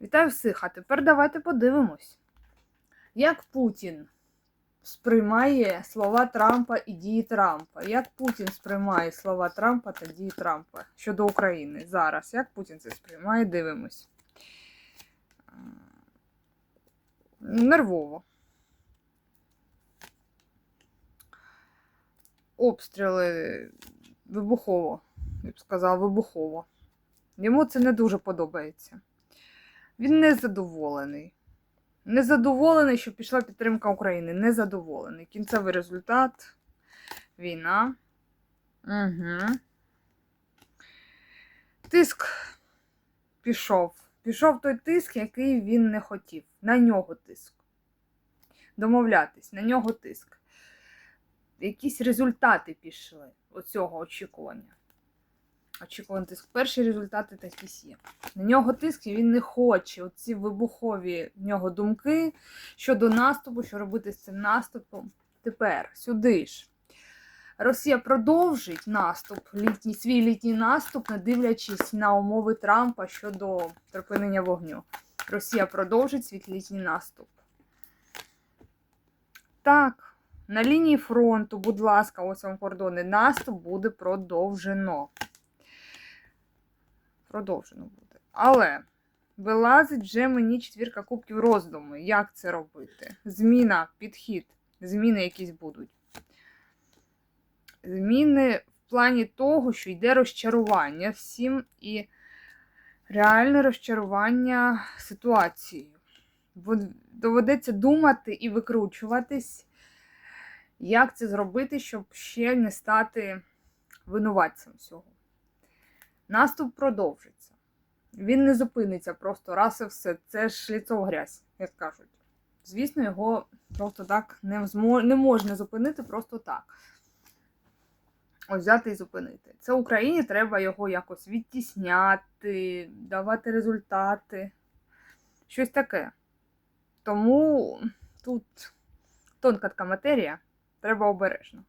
Вітаю всіх! А тепер давайте подивимось, як Путін сприймає слова Трампа і дії Трампа. Як Путін сприймає слова Трампа та дії Трампа щодо України зараз. Як Путін це сприймає, дивимось. Нервово. Обстріли вибухово, я б сказала, вибухово. Йому це не дуже подобається. Він незадоволений. Незадоволений, що пішла підтримка України. Незадоволений. Кінцевий результат. Війна. Угу. Тиск пішов. Пішов той тиск, який він не хотів. На нього тиск. Домовлятись, на нього тиск. Якісь результати пішли оцього очікування. Очікуваний тиск. Перші результати такі є. На нього тиск і він не хоче. Оці вибухові в нього думки щодо наступу, що робити з цим наступом. Тепер сюди ж. Росія продовжить наступ, літній, свій літній наступ, не дивлячись на умови Трампа щодо припинення вогню. Росія продовжить свій літній наступ. Так, на лінії фронту, будь ласка, ось вам кордони. Наступ буде продовжено. Продовжено буде. Але вилазить вже мені четвірка кубків роздуми. Як це робити? Зміна, підхід, зміни якісь будуть. Зміни в плані того, що йде розчарування всім і реальне розчарування ситуацією. Доведеться думати і викручуватись, як це зробити, щоб ще не стати винуватцем всього. Наступ продовжиться. Він не зупиниться просто раз і все. Це ж ліцо грязь, як кажуть. Звісно, його просто так не, змо... не можна зупинити просто так. Ось взяти і зупинити. Це Україні треба його якось відтісняти, давати результати. Щось таке. Тому тут тонка така матерія, треба обережно.